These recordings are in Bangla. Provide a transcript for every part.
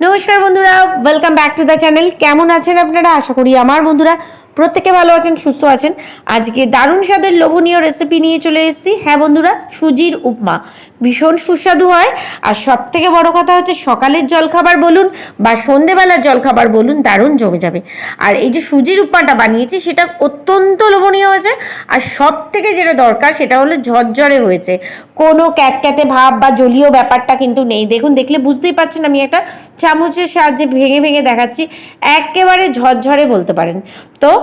নমস্কার বন্ধুরা welcome back to the channel কেমন আছেন আপনারা? আশা করি আমার বন্ধুরা প্রত্যেকে ভালো আছেন, সুস্থ আছেন। আজকে দারুণ স্বাদের লোভনীয় রেসিপি নিয়ে চলে এসেছি। হ্যাঁ বন্ধুরা, সুজির উপমা। ভীষণ সুস্বাদু হয়। আর সব থেকে বড় কথা হচ্ছে সকালের জলখাবার বলুন বা সন্ধেবেলার জলখাবার বলুন, দারুণ জমে যাবে। আর এই যে সুজির উপমাটা বানিয়েছি, সেটা অত্যন্ত লোভনীয় হয়েছে। আর সব থেকে যেটা দরকার, সেটা হলো ঝরঝরে হয়েছে। কোনো ক্যাতক্যাতে ভাব বা জলীয় ব্যাপারটা কিন্তু নেই। দেখুন, দেখলে বুঝতেই পারছেন আমি একটা চামচের সাহায্যে ভেঙে ভেঙে দেখাচ্ছি। একেবারে ঝরঝরে বলতে পারেন। তো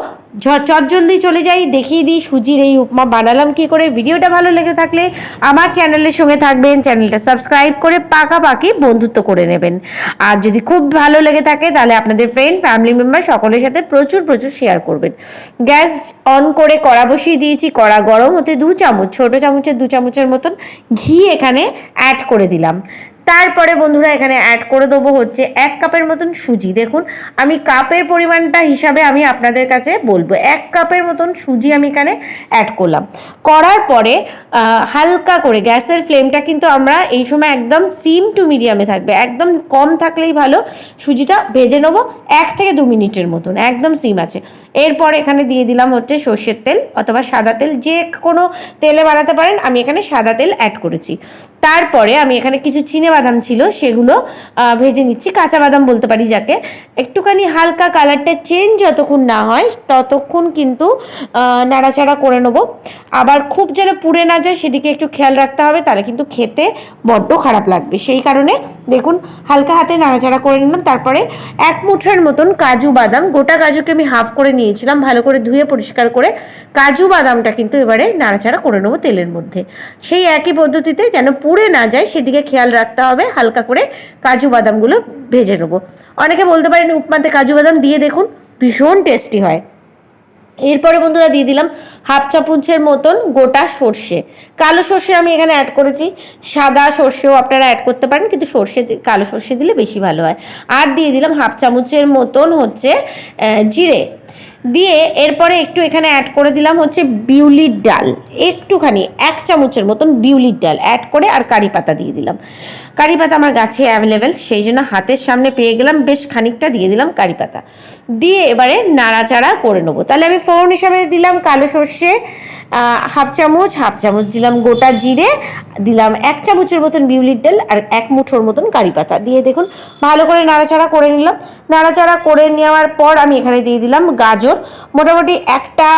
চটজলদি চলে যাই, দেখিয়ে দিই সুজির এই উপমা বানালাম কি করে। ভিডিওটা ভালো লেগে থাকলে আমার চ্যানেলের সঙ্গে থাকবেন, চ্যানেলটা সাবস্ক্রাইব করে পাকাপাকি বন্ধুত্ব করে নেবেন। আর যদি খুব ভালো লেগে থাকে তাহলে আপনাদের ফ্রেন্ড ফ্যামিলি মেম্বার সকলের সাথে প্রচুর প্রচুর শেয়ার করবেন। গ্যাস অন করে কড়া বসিয়ে দিয়েছি, কড়া গরম হতে দু চামচ, ছোট চামচের দু চামচের মতন ঘি এখানে অ্যাড করে দিলাম। তারপরে বন্ধুরা এখানে অ্যাড করে দেবো হচ্ছে এক কাপের মতন সুজি। দেখুন, আমি কাপের পরিমাণটা হিসাবে আমি আপনাদের কাছে বলব। এক কাপের মতন সুজি আমি এখানে অ্যাড করলাম। করার পরে হালকা করে গ্যাসের ফ্লেমটা কিন্তু আমরা এই সময় একদম সিম টু মিডিয়ামে থাকবে। একদম কম থাকলেই ভালো, সুজিটা ভেজে নেব এক থেকে দু মিনিটের মতন, একদম সিম আছে। এরপর এখানে দিয়ে দিলাম হচ্ছে সর্ষের তেল অথবা সাদা তেল, যে কোনো তেলে বানাতে পারেন, আমি এখানে সাদা তেল অ্যাড করেছি। তারপরে আমি এখানে কিছু চিনে বাদাম ছিল, সেগুলো ভেজে নিচ্ছি, কাঁচা বাদাম বলতে পারি যাকে। একটুখানি হালকা কালারটা চেঞ্জ যতক্ষণ না হয়, ততক্ষণ কিন্তু নাড়াচাড়া করে নেব। আবার খুব যেন পুড়ে না যায়, সেদিকে একটু খেয়াল রাখতে হবে, তাহলে কিন্তু খেতে বড্ড খারাপ লাগবে। সেই কারণে দেখুন, হালকা হাতে নাড়াচাড়া করে নিলাম। তারপরে এক মুঠের মতন কাজু বাদাম, গোটা কাজুকে আমি হাফ করে নিয়েছিলাম, ভালো করে ধুয়ে পরিষ্কার করে কাজু বাদামটা কিন্তু এবারে নাড়াচাড়া করে নেব তেলের মধ্যে। সেই একই পদ্ধতিতে যেন পুড়ে না যায়, সেদিকে খেয়াল রাখতে হবে, হালকা করে কাজু বাদামগুলো ভেজে নেব। অনেকে বলতে পারেন উপমাতে কাজু বাদাম দিয়ে দেখুন ভীষণ টেস্টি হয়। এরপরে বন্ধুরা দিয়ে দিলাম হাফ চামচের মতন গোটা সর্ষে। কালো সর্ষে আমি এখানে অ্যাড করেছি। সাদা সর্ষেও আপনারা অ্যাড করতে পারেন, কিন্তু সর্ষে কালো সর্ষে দিলে বেশি ভালো হয়। আর দিয়ে দিলাম হাফ চামচের মতন হচ্ছে জিরে। দিয়ে এরপরে একটু এখানে অ্যাড করে দিলাম হচ্ছে বিউলির ডাল। একটুখানি, এক চামচের মতন বিউলির ডাল অ্যাড করে আর কারি পাতা দিয়ে দিলাম। কারি পাতা আমার গাছে অ্যাভেলেবেল সেই জন্য হাতের সামনে পেয়ে গেলাম, বেশ খানিকটা দিয়ে দিলাম কারি পাতা দিয়ে এবারে নাড়াচাড়া করে নেব। তাহলে আমি ফোড়ন হিসাবে দিলাম কালো সর্ষে হাফ চামচ হাফ চামচ দিলাম গোটা জিরে, দিলাম এক চামচের মতন বিউলির ডাল আর এক মুঠোর মতন কারি পাতা দিয়ে দেখুন, ভালো করে নাড়াচাড়া করে নিলাম। নাড়াচাড়া করে নেওয়ার পর আমি এখানে দিয়ে দিলাম গাজর। মোটামুটি একটা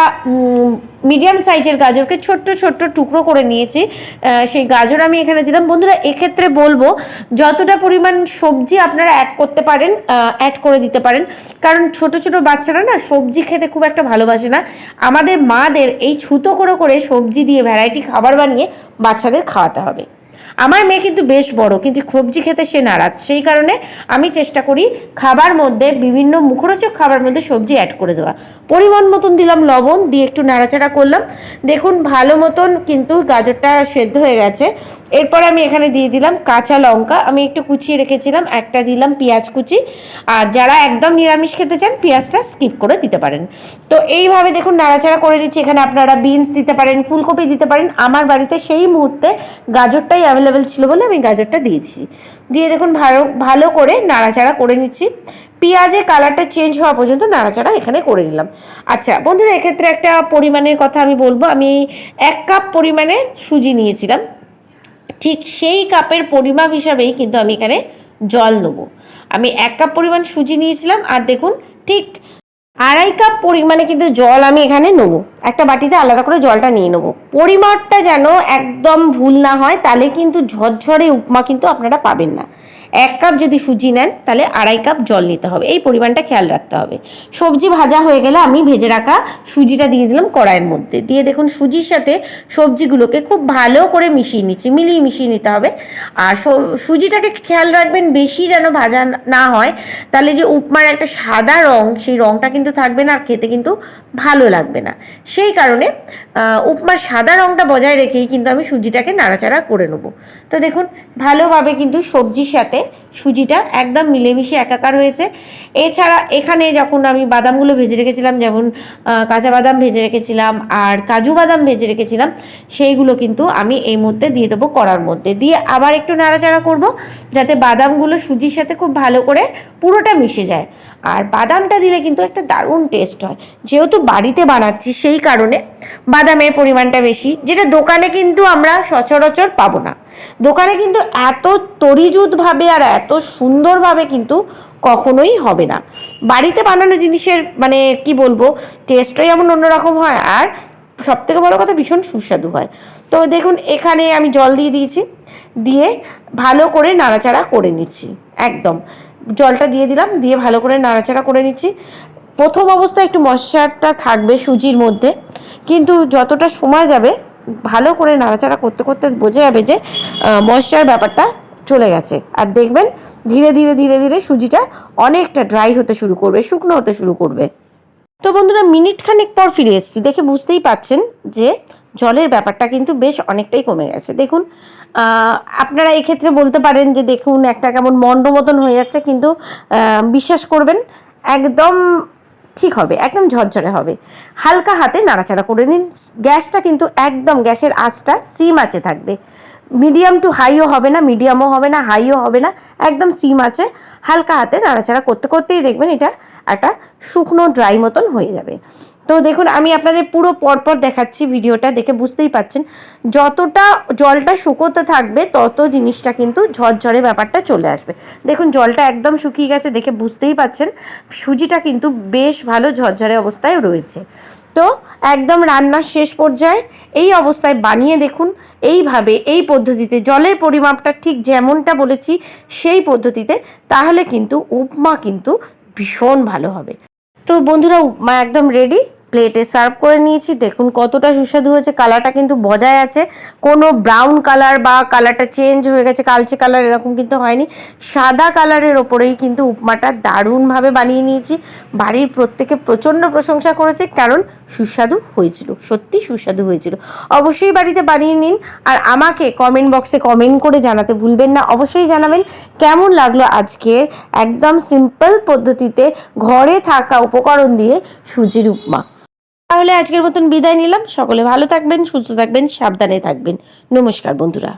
মিডিয়াম সাইজের গাজরকে ছোট্ট ছোট্ট টুকরো করে নিয়েছি সেই গাজর আমি এখানে দিলাম। বন্ধুরা, এক্ষেত্রে বলব, যতটা পরিমাণ সবজি আপনারা অ্যাড করতে পারেন অ্যাড করে দিতে পারেন, কারণ ছোট ছোট বাচ্চারা না সবজি খেতে খুব একটা ভালোবাসে না। আমাদের মাদের এই ছুতো করে করে সবজি দিয়ে ভ্যারাইটি খাবার বানিয়ে বাচ্চাদের খাওয়াতে হবে। আমার মেয়ে কিন্তু বেশ বড়, কিন্তু সবজি খেতে সে নারাজ। সেই কারণে আমি চেষ্টা করি খাবার মধ্যে বিভিন্ন মুখরোচক খাবার মধ্যে সবজি অ্যাড করে দেওয়া। পরিমাণ মতন দিলাম লবণ, দিয়ে একটু নাড়াচাড়া করলাম। দেখুন, ভালো মতন কিন্তু গাজরটা সেদ্ধ হয়ে গেছে। এরপর আমি এখানে দিয়ে দিলাম কাঁচা লঙ্কা। আমি একটু কুচিয়ে রেখেছিলাম, একটা দিলাম পেঁয়াজ কুচি। আর যারা একদম নিরামিষ খেতে চান, পেঁয়াজটা স্কিপ করে দিতে পারেন। তো এইভাবে দেখুন, নাড়াচাড়া করে দিচ্ছি এখানে আপনারা বিনস দিতে পারেন, ফুলকপি দিতে পারেন। আমার বাড়িতে সেই মুহূর্তে গাজরটাই অ্যাভেলেবেল ছিল বলে আমি গাজরটা দিয়েছি। দিয়ে দেখুন ভালো ভালো করে নাড়াচাড়া করে নিচ্ছি। পেঁয়াজের কালারটা চেঞ্জ হওয়া পর্যন্ত নাড়াচাড়া এখানে করে নিলাম। আচ্ছা বন্ধুরা, এক্ষেত্রে একটা পরিমাণের কথা আমি বলব। আমি এক কাপ পরিমাণে সুজি নিয়েছিলাম। ঠিক সেই কাপের পরিমাপ হিসাবেই কিন্তু আমি এখানে জল নেব। আমি এক কাপ পরিমাণ সুজি নিয়েছিলাম। আর দেখুন, ঠিক আড়াই কাপ পরিমাণে কিন্তু জল আমি এখানে নেব। একটা বাটিতে আলাদা করে জলটা নিয়ে নেব। পরিমাণটা যেন একদম ভুল না হয়, তাহলে কিন্তু ঝরঝরে উপমা কিন্তু আপনারা পাবেন না। এক কাপ যদি সুজি নেন, তাহলে আড়াই কাপ জল নিতে হবে। এই পরিমাণটা খেয়াল রাখতে হবে। সবজি ভাজা হয়ে গেলে আমি ভেজে রাখা সুজিটা দিয়ে দিলাম কড়াইয়ের মধ্যে। দিয়ে দেখুন, সুজির সাথে সবজিগুলোকে খুব ভালো করে মিশিয়ে নিচ্ছি, মিলিয়ে মিশিয়ে নিতে হবে। আর সুজিটাকে খেয়াল রাখবেন, বেশি যেন ভাজা না হয়, তাহলে যে উপমার একটা সাদা রং, সেই রংটা কিন্তু থাকবে না আর খেতে কিন্তু ভালো লাগবে না। সেই কারণে উপমার সাদা রঙটা বজায় রেখেই কিন্তু আমি সুজিটাকে নাড়াচাড়া করে নেব। তো দেখুন, ভালোভাবে কিন্তু সবজির সাথে সুজিটা একদম মিলেমিশে একাকার হয়েছে। এছাড়া এখানে যখন আমি বাদামগুলো ভেজে রেখেছিলাম, যেমন কাঁচা বাদাম ভেজে রেখেছিলাম আর কাজু বাদাম ভেজে রেখেছিলাম, সেইগুলো কিন্তু আমি এই মধ্যে দিয়ে দেবো কড়ার মধ্যে। দিয়ে আবার একটু নাড়াচাড়া করব, যাতে বাদামগুলো সুজির সাথে খুব ভালো করে পুরোটা মিশে যায়। আর বাদামটা দিলে কিন্তু একটা দারুণ টেস্ট হয়। যেহেতু বাড়িতে বানাচ্ছি সেই কারণে বাদামের পরিমাণটা বেশি, যেটা দোকানে কিন্তু আমরা সচরাচর পাবো না। দোকানে কিন্তু এত তরিজুতভাবে আর এত সুন্দরভাবে কিন্তু কখনোই হবে না। বাড়িতে বানানো জিনিসের মানে কি বলব টেস্টও যেমন অন্যরকম হয় আর সব থেকে বড়ো কথা ভীষণ সুস্বাদু হয়। তো দেখুন, এখানে আমি জল দিয়ে দিয়েছি, দিয়ে ভালো করে নাড়াচাড়া করে নিচ্ছি, একদম। জলটা দিয়ে দিলাম, দিয়ে ভালো করে নাড়াচাড়া করে নিচ্ছি। প্রথম অবস্থায় একটু মশলাটা থাকবে সুজির মধ্যে, কিন্তু যতটা সময় যাবে, ভালো করে নাড়াচাড়া করতে করতে বোঝা যাবে যে মশলার ব্যাপারটা চলে গেছে। আর দেখবেন, ধীরে ধীরে ধীরে ধীরে সুজিটা অনেকটা ড্রাই হতে শুরু করবে, শুকনো হতে শুরু করবে। তো বন্ধুরা মিনিট খানেক পর ফিরে এসেছি। দেখে বুঝতেই পাচ্ছেন যে জলের ব্যাপারটা কিন্তু বেশ অনেকটাই কমে গেছে। দেখুন আপনারা এক্ষেত্রে বলতে পারেন যে, দেখুন, একটা কেমন মন্ড মতন হয়ে যাচ্ছে, কিন্তু বিশ্বাস করবেন, একদম ঠিক হবে, একদম ঝরঝরে হবে। হালকা হাতে নাড়াচাড়া করে নিন। গ্যাসটা কিন্তু একদম, গ্যাসের আঁচটা সিম আঁচে থাকবে। মিডিয়াম টু হাইও হবে না, মিডিয়ামও হবে না, হাইও হবে না, একদম সিম আছে হালকা হাতে নাড়াচাড়া করতে, করতেই দেখবেন এটা একটা শুকনো ড্রাই মতন হয়ে যাবে। তো দেখুন, আমি আপনাদের পুরো পরপর দেখাচ্ছি ভিডিওটা, দেখে বুঝতেই পাচ্ছেন। যতটা জলটা শুকোতে থাকবে, তত জিনিসটা কিন্তু ঝরঝরে ব্যাপারটা চলে আসবে। দেখুন, জলটা একদম শুকিয়ে গেছে, দেখে বুঝতেই পাচ্ছেন। সুজিটা কিন্তু বেশ ভালো ঝরঝরে অবস্থায় রয়েছে। তো একদম রান্নার শেষ পর্যায়ে এই অবস্থায় বানিয়ে দেখুন, এইভাবে, এই পদ্ধতিতে, জলের পরিমাপটা ঠিক যেমনটা বলেছি, সেই পদ্ধতিতে, তাহলে কিন্তু উপমা কিন্তু ভীষণ ভালো হবে। তো বন্ধুরা উপমা একদম রেডি প্লেটে সার্ভ করে নিয়েছি। দেখুন কতটা সুস্বাদু হয়েছে। কালারটা কিন্তু বজায় আছে। কোনো ব্রাউন কালার বা কালারটা চেঞ্জ হয়ে গেছে, কালচে কালার এরকম কিন্তু হয়নি। সাদা কালারের ওপরেই কিন্তু উপমাটা দারুণভাবে বানিয়ে নিয়েছি। বাড়ির প্রত্যেকে প্রচণ্ড প্রশংসা করেছে, কারণ সুস্বাদু হয়েছিল, সত্যি সুস্বাদু হয়েছিল। অবশ্যই বাড়িতে বানিয়ে নিন আর আমাকে কমেন্ট বক্সে কমেন্ট করে জানাতে ভুলবেন না। অবশ্যই জানাবেন কেমন লাগল আজকের একদম সিম্পল পদ্ধতিতে ঘরে থাকা উপকরণ দিয়ে সুজির উপমা। তাহলে আজকের মতন বিদায় নিলাম। সকলে ভালো থাকবেন সুস্থ থাকবেন সাবধানে থাকবেন। নমস্কার বন্ধুরা।